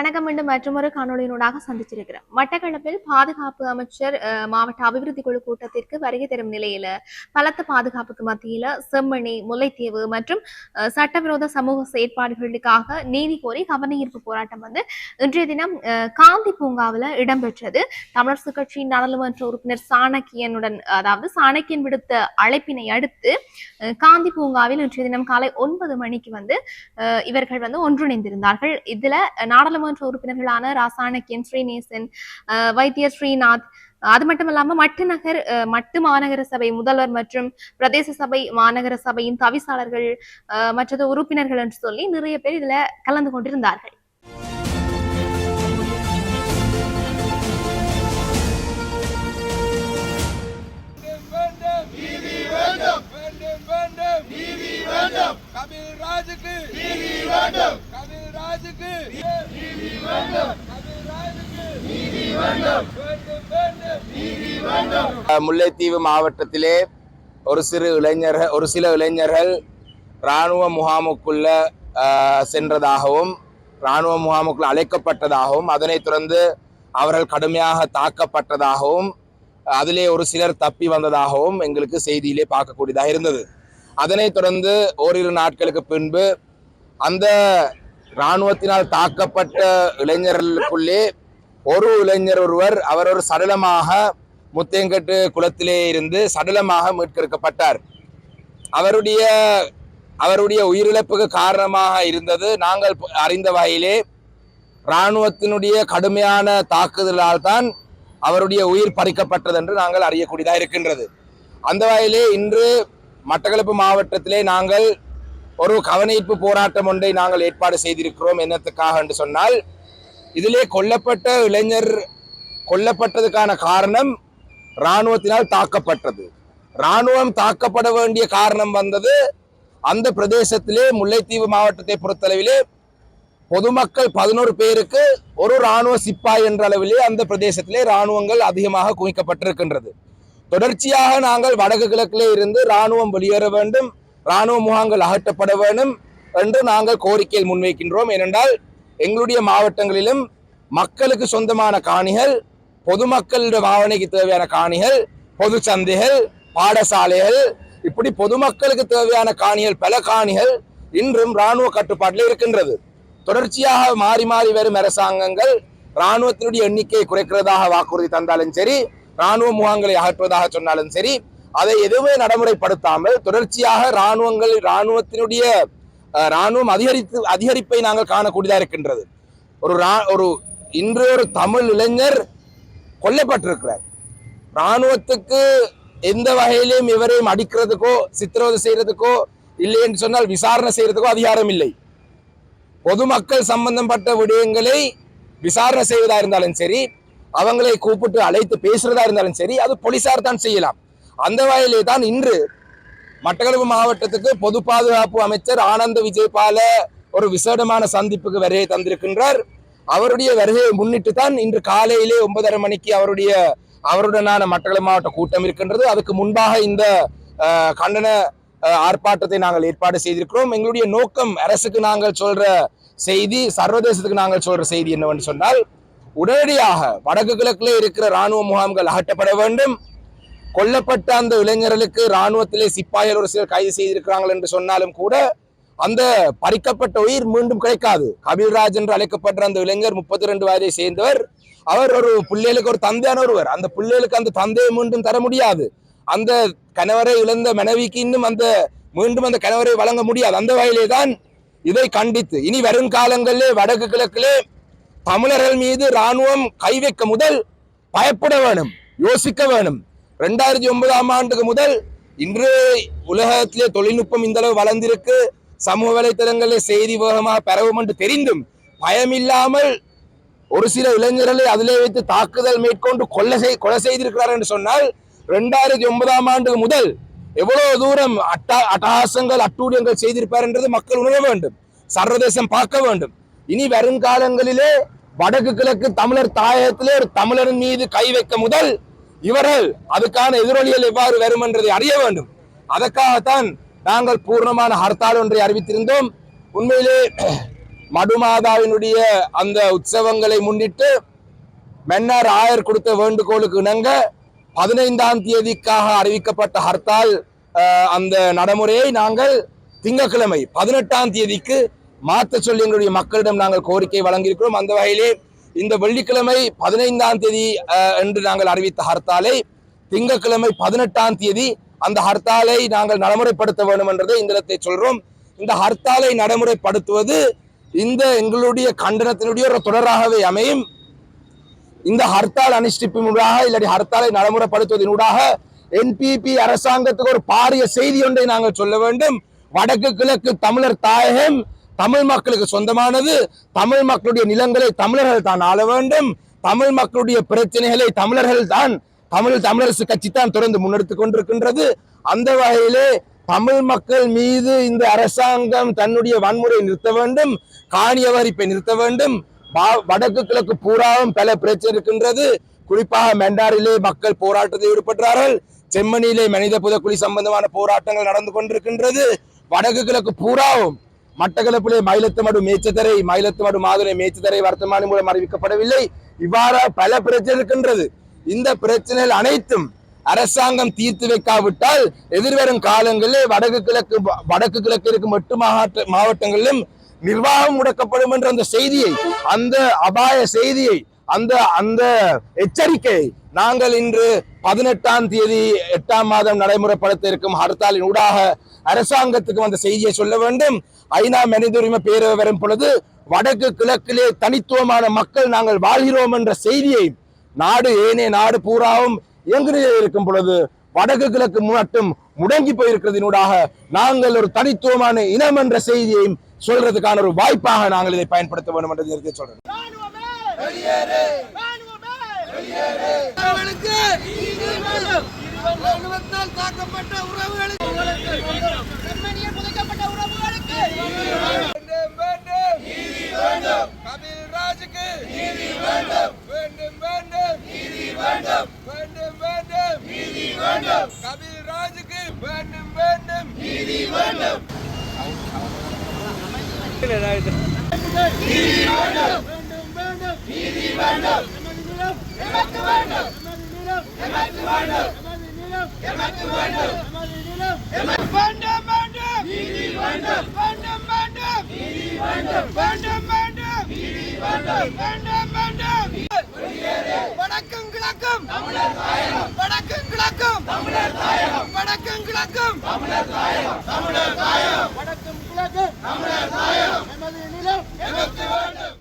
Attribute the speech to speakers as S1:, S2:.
S1: வணக்கம் மீண்டும் மற்றொரு காணொலியினூடாக சந்திச்சிருக்கிறோம் மட்டக்களப்பில் பாதுகாப்பு அமைச்சர் மாவட்ட அபிவிருத்தி குழு கூட்டத்திற்கு வருகை தரும் நிலையில பலத்த பாதுகாப்புக்கு மத்தியில செம்மணி முல்லைத்தீவு மற்றும் சட்டவிரோத சமூக செயற்பாடுகளுக்காக நீதி கோரி கவனஈர்ப்பு போராட்டம் வந்து இன்றைய தினம் காந்தி பூங்காவில் இடம்பெற்றது. தமிழரசு கட்சியின் நாடாளுமன்ற உறுப்பினர் சாணக்கியனுடன் அதாவது சாணக்கியன் விடுத்த அழைப்பினை அடுத்து காந்தி பூங்காவில் இன்றைய தினம் காலை ஒன்பது மணிக்கு வந்து இவர்கள் வந்து ஒன்றிணைந்திருந்தார்கள். இதுல நாடாளுமன்ற உறுப்பினர்களான ராசாணக்கியன் ஸ்ரீநேசன் அஹ், ஸ்ரீநாத் அது மட்டும் இல்லாம மட்டு நகர் அஹ், மட்டு மாநகர சபை முதல்வர் மற்றும் பிரதேச சபை மாநகர சபையின் தவிசாளர்கள் மற்றது உறுப்பினர்கள் என்று சொல்லி நிறைய பேர் இதுல கலந்து கொண்டிருந்தார்கள்.
S2: முல்லைத்தீவு மாவட்டத்திலே ஒரு சிறு இளைஞர்கள் ஒரு சில இளைஞர்கள் இராணுவ முகாமுக்குள்ள சென்றதாகவும் இராணுவ முகாமுக்குள் அழைக்கப்பட்டதாகவும் அதனைத் தொடர்ந்து அவர்கள் கடுமையாக தாக்கப்பட்டதாகவும் அதிலே ஒரு சிலர் தப்பி வந்ததாகவும் எங்களுக்கு செய்தியிலே பார்க்கக்கூடியதாக இருந்தது. அதனைத் தொடர்ந்து ஓரிரு நாட்களுக்கு பின்பு அந்த இராணுவத்தினால் தாக்கப்பட்ட இளைஞர்களுக்குள்ளே ஒரு இளைஞர் ஒருவர் அவர் ஒரு சடலமாக முத்தேங்கட்டு குளத்திலே இருந்து சடலமாக மீட்கெடுக்கப்பட்டார். அவருடைய அவருடைய உயிரிழப்புக்கு காரணமாக இருந்தது நாங்கள் அறிந்த வகையிலே இராணுவத்தினுடைய கடுமையான தாக்குதலால் தான் அவருடைய உயிர் பறிக்கப்பட்டது என்று நாங்கள் அறியக்கூடியதாக இருக்கின்றது. அந்த வகையிலே இன்று மட்டக்களப்பு மாவட்டத்திலே நாங்கள் ஒரு கவனிப்பு போராட்டம் ஒன்றை நாங்கள் ஏற்பாடு செய்திருக்கிறோம் என்னத்துக்காக என்று சொன்னால் இதிலே கொல்லப்பட்ட இளைஞர் கொல்லப்பட்டதுக்கான காரணம் இராணுவத்தினால் தாக்கப்பட்டது. இராணுவம் தாக்கப்பட வேண்டிய காரணம் வந்தது அந்த பிரதேசத்திலே முல்லைத்தீவு மாவட்டத்தை பொறுத்தளவிலே பொதுமக்கள் பதினோரு பேருக்கு ஒரு இராணுவ சிப்பாய் என்ற அளவிலே அந்த பிரதேசத்திலே இராணுவங்கள் அதிகமாக குவிக்கப்பட்டிருக்கின்றது. தொடர்ச்சியாக நாங்கள் வடக்கு கிழக்கிலே இருந்து இராணுவம் வெளியேற வேண்டும் இராணுவ முகாங்கள் அகற்றப்பட வேண்டும் என்று நாங்கள் கோரிக்கையில் முன்வைக்கின்றோம். ஏனென்றால் எங்களுடைய மாவட்டங்களிலும் மக்களுக்கு சொந்தமான காணிகள் பொதுமக்களுடைய பாவனைக்கு தேவையான காணிகள் பொது சந்தைகள் பாடசாலைகள் இப்படி பொதுமக்களுக்கு தேவையான காணிகள் பல காணிகள் இன்றும் இராணுவ கட்டுப்பாட்டில் இருக்கின்றது. தொடர்ச்சியாக மாறி மாறி வரும் அரசாங்கங்கள் இராணுவத்தினுடைய எண்ணிக்கையை குறைக்கிறதாக வாக்குறுதி தந்தாலும் சரி இராணுவ முகாம்களை அகற்றுவதாக சொன்னாலும் சரி அதை எதுவுமே நடைமுறைப்படுத்தாமல் தொடர்ச்சியாக இராணுவங்கள் இராணுவத்தினுடைய இராணுவம் அதிகரித்து அதிகரிப்பை நாங்கள் காணக்கூடியதாக இருக்கின்றது. ஒரு ரா- ஒரு இன்று ஒரு தமிழ் இளைஞர் கொல்லப்பட்டிருக்கிறார். இராணுவத்துக்கு எந்த வகையிலையும் இவரையும் அடிக்கிறதுக்கோ சித்திரவதை செய்யறதுக்கோ இல்லை என்று சொன்னால் விசாரணை செய்யறதுக்கோ அதிகாரம் இல்லை. பொதுமக்கள் சம்பந்தப்பட்ட விடயங்களை விசாரணை செய்வதா இருந்தாலும் சரி அவங்களை கூப்பிட்டு அழைத்து பேசுறதா இருந்தாலும் சரி அது போலீசார் தான் செய்யலாம். அந்த வகையிலே தான் இன்று மட்டக்களப்பு மாவட்டத்துக்கு பொது பாதுகாப்பு அமைச்சர் ஆனந்த விஜயபால ஒரு விசேடமான சந்திப்புக்கு வருகை தந்திருக்கின்றார். அவருடைய வருகையை முன்னிட்டு தான் இன்று காலையிலே ஒன்பதரை மணிக்கு அவருடைய அவருடனான மட்டக்களப்பு மாவட்ட கூட்டம் இருக்கின்றது. அதுக்கு முன்பாக இந்த கண்டன ஆர்ப்பாட்டத்தை நாங்கள் ஏற்பாடு செய்திருக்கிறோம். எங்களுடைய நோக்கம் அரசுக்கு நாங்கள் சொல்ற செய்தி சர்வதேசத்துக்கு நாங்கள் சொல்ற செய்தி என்னவென்று சொன்னால் உடனடியாக வடக்கு கிழக்கில் இருக்கிற இராணுவ முகாம்கள் அகற்றப்பட வேண்டும். கொல்லப்பட்ட அந்த இளைஞர்களுக்கு இராணுவத்திலே சிப்பாய்கள் ஒரு சிலர் கைது செய்திருக்கிறார்கள் என்று சொன்னாலும் கூட அந்த பறிக்கப்பட்ட உயிர் மீண்டும் கிடைக்காது. கபில்ராஜ் என்று அழைக்கப்பட்ட அந்த இளைஞர் முப்பத்தி ரெண்டு வயதை சேர்ந்தவர். அவர் ஒரு பிள்ளைகளுக்கு ஒரு தந்தையான ஒருவர். அந்த பிள்ளைகளுக்கு அந்த தந்தையை மீண்டும் தர முடியாது. அந்த கணவரை இழந்த மனைவிக்கு இன்னும் அந்த மீண்டும் அந்த கணவரை வழங்க முடியாது. அந்த வகையிலே தான் இதை கண்டித்து. இனி வரும் காலங்களிலே வடக்கு கிழக்கிலே தமிழர்கள் மீது ராணுவம் கை வைக்க முதல் பயப்பட வேணும் யோசிக்க வேணும். ரெண்டாயிரத்தி ஒன்பதாம் ஆண்டுக்கு முதல் இன்று உலகத்திலே தொழில்நுட்பம் இந்த அளவு வளர்ந்திருக்கு. சமூக வலைத்தளங்களில் செய்தி வேகமாக பரவும் என்று தெரிந்தும் பயமில்லாமல் ஒரு சில இளைஞர்களை அதிலே வைத்து தாக்குதல் மேற்கொண்டு கொலை செய் கொலை செய்திருக்கிறார் என்று சொன்னால் ரெண்டாயிரத்தி ஒன்பதாம் ஆண்டு முதல் எவ்வளவு தூரம் அட்டா அட்டகாசங்கள் அட்டூழியங்கள் செய்திருப்பார் என்றது மக்கள் உணர வேண்டும். சர்வதேசம் பார்க்க வேண்டும். இனி வருங்காலங்களிலே வடக்கு கிழக்கு தமிழர் தாயகத்திலே ஒரு தமிழரின் மீது கை வைக்க முதல் இவர்கள் அதுக்கான எதிரொலிகள் எவ்வாறு வரும் என்றதை அறிய வேண்டும். அதற்காகத்தான் நாங்கள் பூர்ணமான ஹர்த்தால் ஒன்றை அறிவித்திருந்தோம். உண்மையிலே மடுமாதாவினுடைய அந்த உற்சவங்களை முன்னிட்டு மன்னர் ஆயர் கொடுத்த வேண்டுகோளுக்கு இணங்க பதினைந்தாம் தேதிக்காக அறிவிக்கப்பட்ட ஹர்த்தால் அந்த நடைமுறையை நாங்கள் திங்கட்கிழமை பதினெட்டாம் தேதிக்கு மாற்ற சொல்லி எங்களுடைய மக்களிடம் நாங்கள் கோரிக்கை வழங்கியிருக்கிறோம். அந்த வகையிலே இந்த வெள்ளிக்கிழமை பதினைந்தாம் தேதி அஹ், என்று நாங்கள் அறிவித்த ஹர்த்தாலை திங்கட்கிழமை பதினெட்டாம் தேதி அந்த ஹர்த்தாலை நாங்கள் நடைமுறைப்படுத்த வேண்டும் என்றதை இந்த இடத்தை சொல்றோம். இந்த ஹர்த்தாலை நடைமுறைப்படுத்துவது இந்த எங்களுடைய கண்டனத்தினுடைய ஒரு தொடராகவே அமையும். இந்த ஹர்த்தால் அனுஷ்டிப்பினூடாக இல்லாட்டி ஹர்த்தாலை நடைமுறைப்படுத்துவதனூடாக என்பிபி அரசாங்கத்துக்கு ஒரு பாரிய செய்தி ஒன்றை நாங்கள் சொல்ல வேண்டும். வடக்கு கிழக்கு தமிழர் தாயகம் தமிழ் மக்களுக்கு சொந்தமானது. தமிழ் மக்களுடைய நிலங்களை தமிழர்கள் தான் ஆள வேண்டும். தமிழ் மக்களுடைய பிரச்சனைகளை தமிழர்கள் தான் தமிழ் தமிழரசு கட்சி தான் தொடர்ந்து முன்னெடுத்துக் கொண்டிருக்கின்றது. அந்த வகையிலே தமிழ் மக்கள் மீது இந்த அரசாங்கம் தன்னுடைய வன்முறை நிறுத்த வேண்டும் காணிய வரிப்பை நிறுத்த வேண்டும். வடக்கு கிழக்கு பூராவும் பல பிரச்சனை இருக்கின்றது. குறிப்பாக மெண்டாரிலே மக்கள் போராட்டத்தில் ஈடுபட்டார்கள் செம்மணியிலே மனித புதக்குழி சம்பந்தமான போராட்டங்கள் நடந்து கொண்டிருக்கின்றது. வடக்கு கிழக்கு பூராவும் மட்டக்களப்பிலே மயிலத்துமடு மேச்சத்தரை மயிலத்துமடு மாதுரை மேச்சத்தரை வர்த்தமானி மூலம் அறிவிக்கப்படவில்லை. இவ்வாறு பல பிரச்சனை இருக்கின்றது. இந்த பிரச்சனைகள் அனைத்தும் அரசாங்கம் தீர்த்து வைக்காவிட்டால் எதிர்வரும் காலங்களில் வடக்கு கிழக்கு வடக்கு கிழக்கு இருக்கும் எட்டு மாவட்ட மாவட்டங்களிலும் நிர்வாகம் முடக்கப்படும் என்ற அந்த செய்தியை அந்த அபாய செய்தியை அந்த அந்த எச்சரிக்கையை நாங்கள் இன்று பதினெட்டாம் தேதி எட்டாம் மாதம் நடைமுறைப்படுத்த இருக்கும் ஹர்த்தாலின் ஊடாக அரசாங்கத்துக்கு வந்த செய்தியை சொல்ல வேண்டும். ஐநா மனிதுரிமை பேரவை வரும் பொழுது வடக்கு கிழக்கிலே தனித்துவமான மக்கள் நாங்கள் வாழ்கிறோம் என்ற செய்தியை நாடு ஏனே நாடு பூராவும் இயங்குநிலையில் இருக்கும் பொழுது வடக்கு கிழக்கு மட்டும் முடங்கி போயிருக்கிறதினூடாக நாங்கள் ஒரு தனித்துவமான இனம் என்ற செய்தியையும் சொல்றதுக்கான ஒரு வாய்ப்பாக நாங்கள் இதை பயன்படுத்த வேண்டும் என்று சொல்றேன்
S3: உறவுகளுக்கு ராணுவத்தால் தாக்கப்பட்ட உறவுகளுக்கு வேண்டும், வேண்டும். கபில் ராஜுக்கு வேண்டும் வேண்டும் வேண்டும் வேண்டும் கபில் ராஜுக்கு வேண்டும் வேண்டும் வேண்டும் வேண்டும் நீதி வேண்டும் வேண்டும். வேண்டும். நீதி வேண்டும். வேண்டும் வேண்டும். நீதி வேண்டும். வேண்டும் வேண்டும். வடக்கும் கிழக்கும். தமிழர் தாயகம். வடக்கும் கிழக்கும். தமிழர் தாயகம். வடக்கும் கிழக்கும். தமிழர் தாயகம். தமிழர் தாயகம். வடக்கும் தமிழர் தாயகம். எமது நிலம். எமக்கு வேண்டும்.